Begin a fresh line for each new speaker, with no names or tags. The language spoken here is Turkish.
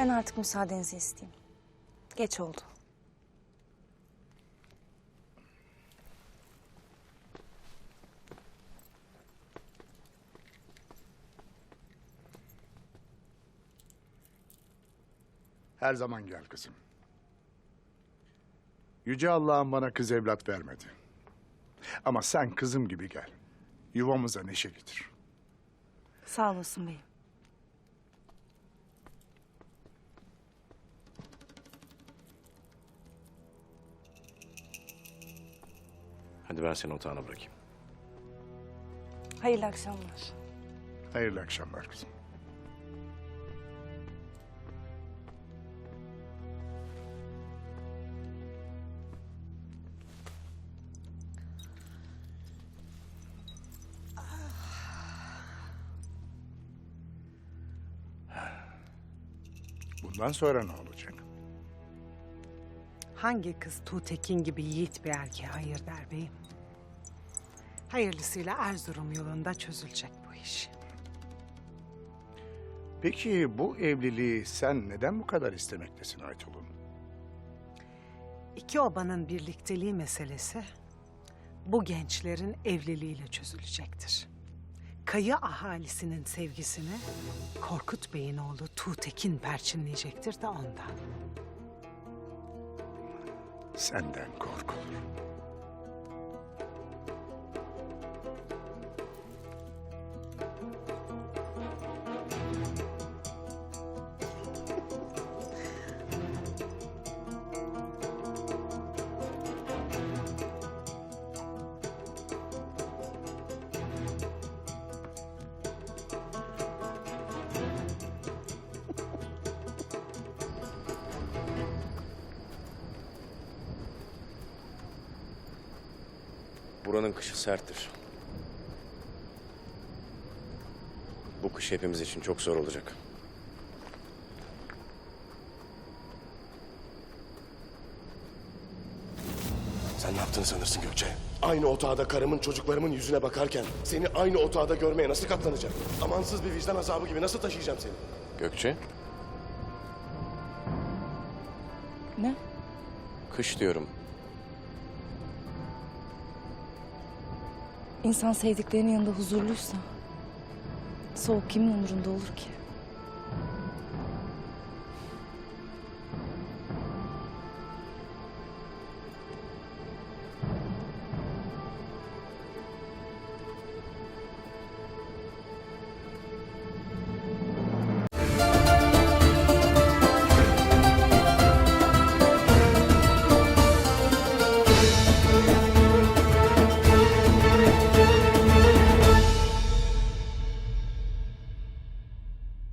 Ben artık müsaadenizi isteyeyim. Geç oldu.
Her zaman gel kızım. Yüce Allah'ın bana kız evlat vermedi. Ama sen kızım gibi gel. Yuvamıza neşe getir.
Sağ olasın beyim.
Hadi ben seni otağına bırakayım.
Hayırlı akşamlar.
Hayırlı akşamlar kızım. Bundan sonra ne olacak?
Hangi kız Tuğtekin gibi yiğit bir erkeğe hayır der beyim? Hayırlısıyla Erzurum yolunda çözülecek bu iş.
Peki bu evliliği sen neden bu kadar istemektesin Aytul'un?
İki obanın birlikteliği meselesi bu gençlerin evliliğiyle çözülecektir. Kayı ahalisinin sevgisini Korkut Bey'in oğlu Tuğtekin perçinleyecektir de ondan.
Senden korkulur.
Buranın kışı serttir. Bu kış hepimiz için çok zor olacak.
Sen ne yaptığını sanırsın Gökçe? Aynı otağda karımın çocuklarımın yüzüne bakarken seni aynı otağda görmeye nasıl katlanacağım? Amansız bir vicdan azabı gibi nasıl taşıyacağım seni?
Gökçe,
Ne?
kış diyorum.
İnsan sevdiklerinin yanında huzurluysa... ...soğuk kimin umurunda olur ki?